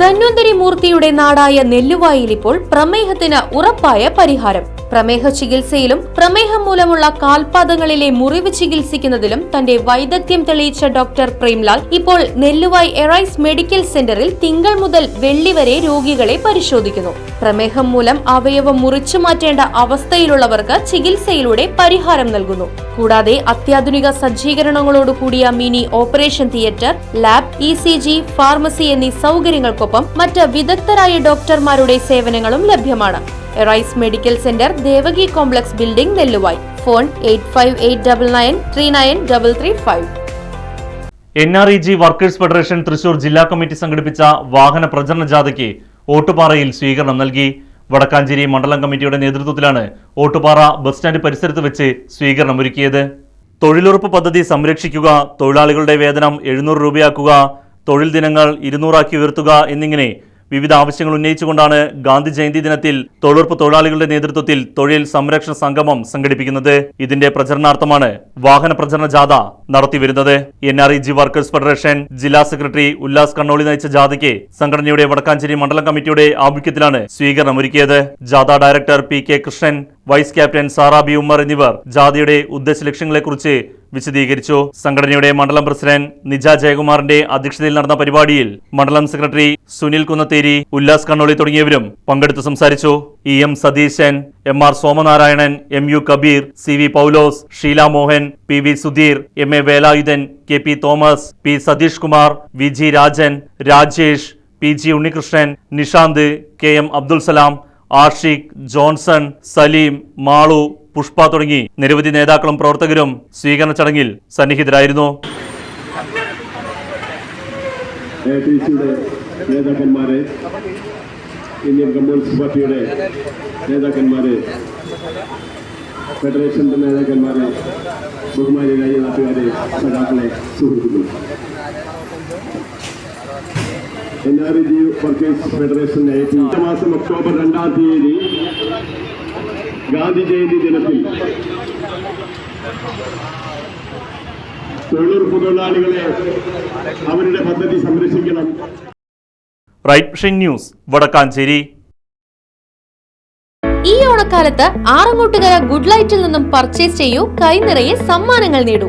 ധന്വന്തരി മൂർത്തിയുടെ നാടായ നെല്ലുവായിൽ ഇപ്പോൾ പ്രമേഹത്തിന് ഉറപ്പായ പരിഹാരം. പ്രമേഹ ചികിത്സയിലും പ്രമേഹം മൂലമുള്ള കാൽപാദങ്ങളിലെ മുറിവ് ചികിത്സിക്കുന്നതിലും തന്റെ വൈദഗ്ധ്യം തെളിയിച്ച ഡോക്ടർ പ്രേംലാൽ ഇപ്പോൾ നെല്ലുവായി എറൈസ് മെഡിക്കൽ സെന്ററിൽ തിങ്കൾ മുതൽ വെള്ളി വരെ രോഗികളെ പരിശോധിക്കുന്നു. പ്രമേഹം മൂലം അവയവം മുറിച്ചു മാറ്റേണ്ട അവസ്ഥയിലുള്ളവർക്ക് ചികിത്സയിലൂടെ പരിഹാരം നൽകുന്നു. കൂടാതെ അത്യാധുനിക സജ്ജീകരണങ്ങളോടുകൂടിയ mini operation theatre lab E C G pharmacy എന്നീ സൗകര്യങ്ങൾക്കൊപ്പം മറ്റ് വിദഗ്ധരായ ഡോക്ടർമാരുടെ സേവനങ്ങളും ലഭ്യമാണ്. Arise medical centre Devaki complex building Nelluvayi. Phone eight N R E G workers federation Thrissur ജില്ലാ കമ്മിറ്റി സംഘടിപ്പിച്ച വാഹന പ്രചരണ ജാഥയ്ക്ക് ഓട്ടുപാറയിൽ സ്വീകരണം നൽകി. വടക്കാഞ്ചേരി മണ്ഡലം കമ്മിറ്റിയുടെ നേതൃത്വത്തിലാണ് ഓട്ടുപാറ ബസ് സ്റ്റാൻഡ് പരിസരത്ത് വെച്ച് സ്വീകരണം ഒരുക്കിയത്. തൊഴിലുറപ്പ് പദ്ധതി സംരക്ഷിക്കുക തൊഴിലാളികളുടെ വേതനം എഴുന്നൂറ് രൂപയാക്കുക തൊഴിൽ ദിനങ്ങൾ ഇരുന്നൂറാക്കി ഉയർത്തുക എന്നിങ്ങനെ വിവിധ ആവശ്യങ്ങൾ ഉന്നയിച്ചുകൊണ്ടാണ് ഗാന്ധി ജയന്തി ദിനത്തിൽ തൊഴിലുറപ്പ് തൊഴിലാളികളുടെ നേതൃത്വത്തിൽ തൊഴിൽ സംരക്ഷണ സംഗമം സംഘടിപ്പിക്കുന്നത്. ഇതിന്റെ പ്രചരണാർത്ഥമാണ് വാഹന പ്രചരണ ജാഥ നടത്തിവരുന്നത്. N R E G workers federation ജില്ലാ സെക്രട്ടറി ഉല്ലാസ് കണ്ണോളി നയിച്ച ജാഥയ്ക്ക് സംഘടനയുടെ വടക്കാഞ്ചേരി മണ്ഡലം കമ്മിറ്റിയുടെ ആഭിമുഖ്യത്തിലാണ് സ്വീകരണം ഒരുക്കിയത്. ജാഥ director P K Krishnan vice captain Sarabi Ummer എന്നിവർ ജാഥയുടെ ഉദ്ദേശ ലക്ഷ്യങ്ങളെക്കുറിച്ച് വിശദീകരിച്ചു. സംഘടനയുടെ മണ്ഡലം പ്രസിഡന്റ് നിജ ജയകുമാറിന്റെ അധ്യക്ഷതയിൽ നടന്ന പരിപാടിയിൽ മണ്ഡലം സെക്രട്ടറി സുനിൽ കുന്നത്തേരി ഉല്ലാസ് കണ്ണോളി തുടങ്ങിയവരും പങ്കെടുത്തു സംസാരിച്ചു. E M Satheesan M R Somanarayanan M U Kabeer C V Paulose Sheela Mohan P V Sudheer M A Velayudhan K P Thomas P Satheesh Kumar V G Rajan Rajesh P G Unnikrishnan Nishanth K M Abdul Salam Ashiq Johnson Saleem Malu Pushpa തുടങ്ങി നിരവധി നേതാക്കളും പ്രവർത്തകരും സ്വീകരണ ചടങ്ങിൽ സന്നിഹിതരായിരുന്നു. നേതാക്കന്മാരെ Indian communist പാർട്ടിയുടെ നേതാക്കന്മാരെ ഫെഡറേഷന്റെ നേതാക്കന്മാരെ ബഹുമാനിയായ നാട്ടുകാരെ സഖാക്കളെ സുഹൃത്തുക്കളെ. N R G workers federation ഈ മാസം ഒക്ടോബർ രണ്ടാം തീയതി ഗാന്ധി ജയന്തി ദിനത്തിൽ തൊഴിലുറപ്പ് തൊഴിലാളികളെ അവരുടെ പദ്ധതി സംരക്ഷിക്കണം. Right vision news Vadakkanchery. ഈ ഓണക്കാലത്ത് ആറങ്ങോട്ടുകര ഗുഡ് ലൈറ്റിൽ നിന്നും പർച്ചേസ് ചെയ്യൂ കൈനിറയെ സമ്മാനങ്ങൾ നേടൂ.